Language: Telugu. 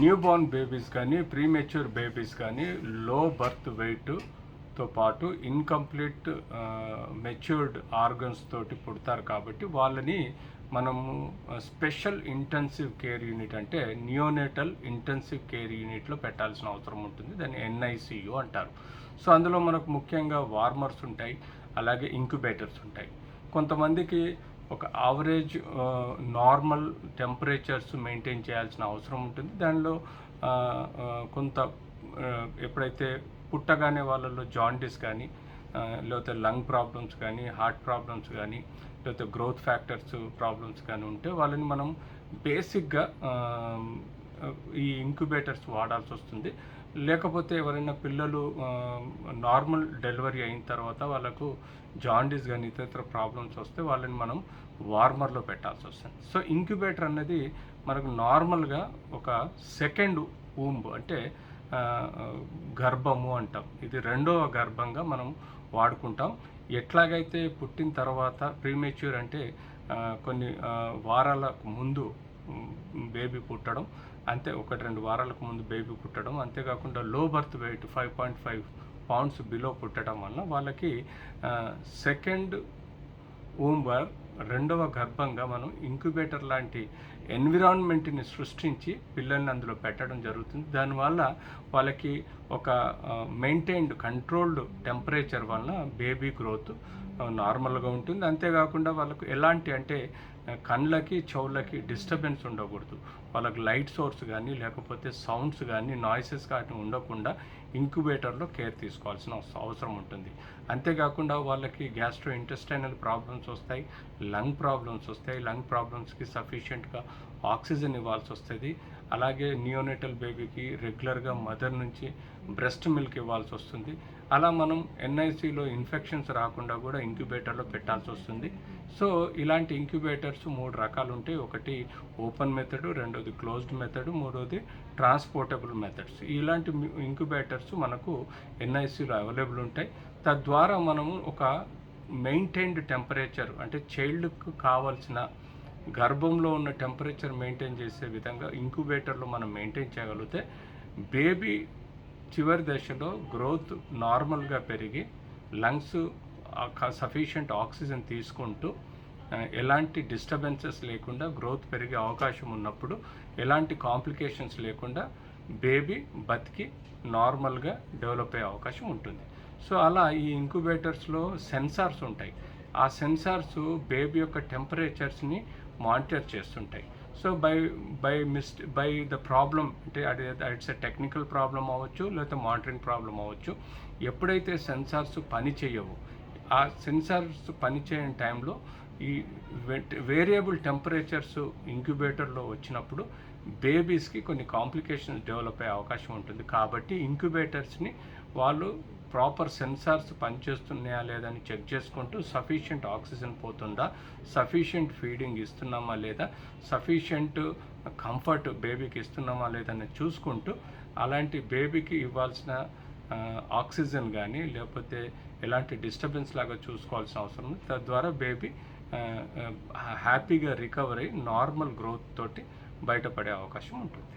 న్యూ బోర్న్ బేబీస్ కానీ ప్రీమెచ్యూర్ బేబీస్ కానీ లో బర్త్ వెయిట్తో పాటు ఇన్కంప్లీట్ మెచ్యూర్డ్ ఆర్గన్స్ తోటి పుడతారు కాబట్టి వాళ్ళని మనము స్పెషల్ ఇంటెన్సివ్ కేర్ యూనిట్ అంటే నియోనేటల్ ఇంటెన్సివ్ కేర్ యూనిట్లో పెట్టాల్సిన అవసరం ఉంటుంది. దాన్ని ఎన్ఐసియు అంటారు. సో అందులో మనకు ముఖ్యంగా వార్మర్స్ ఉంటాయి. అలాగే ఇంక్యుబేటర్స్ ఉంటాయి. కొంతమందికి ఒక ఆవరేజ్ నార్మల్ టెంపరేచర్స్ మెయింటైన్ చేయాల్సిన అవసరం ఉంటుంది. దానిలో కొంత ఎప్పుడైతే పుట్టగానే వాళ్ళలో జాండిస్ కానీ లేకపోతే లంగ్ ప్రాబ్లమ్స్ కానీ హార్ట్ ప్రాబ్లమ్స్ కానీ లేకపోతే గ్రోత్ ఫ్యాక్టర్స్ ప్రాబ్లమ్స్ కానీ ఉంటే వాళ్ళని మనం బేసిక్గా ఈ ఇంక్యుబేటర్స్ వాడాల్సి వస్తుంది. లేకపోతే ఎవరైనా పిల్లలు నార్మల్ డెలివరీ అయిన తర్వాత వాళ్ళకు జాండీస్ కానీ ఇతర ప్రాబ్లమ్స్ వస్తే వాళ్ళని మనం వార్మర్లో పెట్టాల్సి వస్తుంది. సో ఇంక్యుబేటర్ అనేది మనకు నార్మల్గా ఒక సెకండ్ ఊంబ్ అంటే గర్భము అంటాం. ఇది రెండవ గర్భంగా మనం వాడుకుంటాం. ఎట్లాగైతే పుట్టిన తర్వాత ప్రీమెచ్యూర్ అంటే కొన్ని వారాలకు ముందు బేబీ పుట్టడం అంతే ఒకటి రెండు వారాలకు ముందు బేబీ పుట్టడం అంతేకాకుండా low birth weight five point five pounds below పుట్టడం వల్ల వాళ్ళకి సెకండ్ ఊంబర్ రెండవ గర్భంగా మనం ఇంక్యుబేటర్ లాంటి ఎన్విరాన్మెంట్ని సృష్టించి పిల్లల్ని అందులో పెట్టడం జరుగుతుంది. దానివల్ల వాళ్ళకి ఒక మెయింటైన్డ్ కంట్రోల్డ్ టెంపరేచర్ వలన బేబీ గ్రోత్ నార్మల్గా ఉంటుంది. అంతేకాకుండా వాళ్ళకు ఎలాంటి అంటే కళ్ళకి చెవులకి డిస్టర్బెన్స్ ఉండకూడదు. వాళ్ళకి లైట్ సోర్స్ కానీ లేకపోతే సౌండ్స్ కానీ నాయిసెస్ కానీ ఉండకుండా ఇంక్యుబేటర్లో కేర్ తీసుకోవాల్సిన అవసరం ఉంటుంది. అంతేకాకుండా వాళ్ళకి గ్యాస్ట్రో ఇంటెస్టైనల్ ప్రాబ్లమ్స్ వస్తాయి లంగ్ ప్రాబ్లమ్స్ వస్తాయి. లంగ్ ప్రాబ్లమ్స్కి సఫిషియెంట్గా ఆక్సిజన్ ఇవ్వాల్సి వస్తుంది అలాగే నియోనేటల్ బేబీకి రెగ్యులర్గా మదర్ నుంచి బ్రెస్ట్ మిల్క్ ఇవ్వాల్సి వస్తుంది అలా మనం ఎన్ఐసిలో ఇన్ఫెక్షన్స్ రాకుండా కూడా ఇంక్యుబేటర్లో పెట్టాల్సి వస్తుంది సో ఇలాంటి ఇంక్యుబేటర్స్ మూడు రకాలు ఉంటాయి ఒకటి ఓపెన్ మెథడ్ రెండోది క్లోజ్డ్ మెథడ్ మూడోది ట్రాన్స్పోర్టబుల్ మెథడ్స్ ఇలాంటి ఇంక్యుబేటర్స్ మనకు ఎన్ఐసిలో అవైలబుల్ ఉంటాయి. తద్వారా మనము ఒక మెయింటైన్డ్ టెంపరేచర్ అంటే చైల్డ్కు కావాల్సిన గర్భంలో ఉన్న టెంపరేచర్ మెయింటైన్ చేసే విధంగా ఇంక్యుబేటర్లో మనం మెయింటైన్ చేయగలిగితే బేబీ చివరి దశలో గ్రోత్ నార్మల్గా పెరిగి లంగ్స్ సఫిషియంట్ ఆక్సిజన్ తీసుకుంటూ ఎలాంటి డిస్టర్బెన్సెస్ లేకుండా గ్రోత్ పెరిగే అవకాశం ఉన్నప్పుడు ఎలాంటి కాంప్లికేషన్స్ లేకుండా బేబీ బతికి నార్మల్గా డెవలప్ అయ్యే అవకాశం ఉంటుంది. సో అలా ఈ ఇంక్యుబేటర్స్లో సెన్సార్స్ ఉంటాయి. ఆ సెన్సార్స్ బేబీ యొక్క టెంపరేచర్స్ని మానిటర్ చేస్తుంటాయి. So by by mist by the problem అంటే అది ఇట్స్ ఎ టెక్నికల్ ప్రాబ్లం అవ్వచ్చు లేకపోతే మానిటరింగ్ ప్రాబ్లం అవ్వచ్చు ఎప్పుడైతే సెన్సార్స్ పని చేయవు ఆ సెన్సార్స్ పనిచేయని టైంలో ఈ వేరియబుల్ టెంపరేచర్స్ ఇంక్యుబేటర్లో వచ్చినప్పుడు బేబీస్కి కొన్ని కాంప్లికేషన్స్ డెవలప్ అయ్యే అవకాశం ఉంటుంది. కాబట్టి ఇంక్యుబేటర్స్ని వాళ్ళు ప్రాపర్ సెన్సార్స్ పనిచేస్తున్నాయా లేదని చెక్ చేసుకుంటూ సఫిషియంట్ ఆక్సిజన్ పోతుందా? సఫిషియంట్ ఫీడింగ్ ఇస్తున్నామా లేదా? సఫిషియంట్ కంఫర్ట్ బేబీకి ఇస్తున్నామా లేదని చూసుకుంటూ అలాంటి బేబీకి ఇవ్వాల్సిన ఆక్సిజన్ కానీ లేకపోతే ఎలాంటి డిస్టర్బెన్స్ లాగా చూసుకోవాల్సిన అవసరం ఉంది. తద్వారా బేబీ హ్యాపీగా రికవరీ నార్మల్ గ్రోత్ తోటి బయటపడే అవకాశం ఉంటుంది.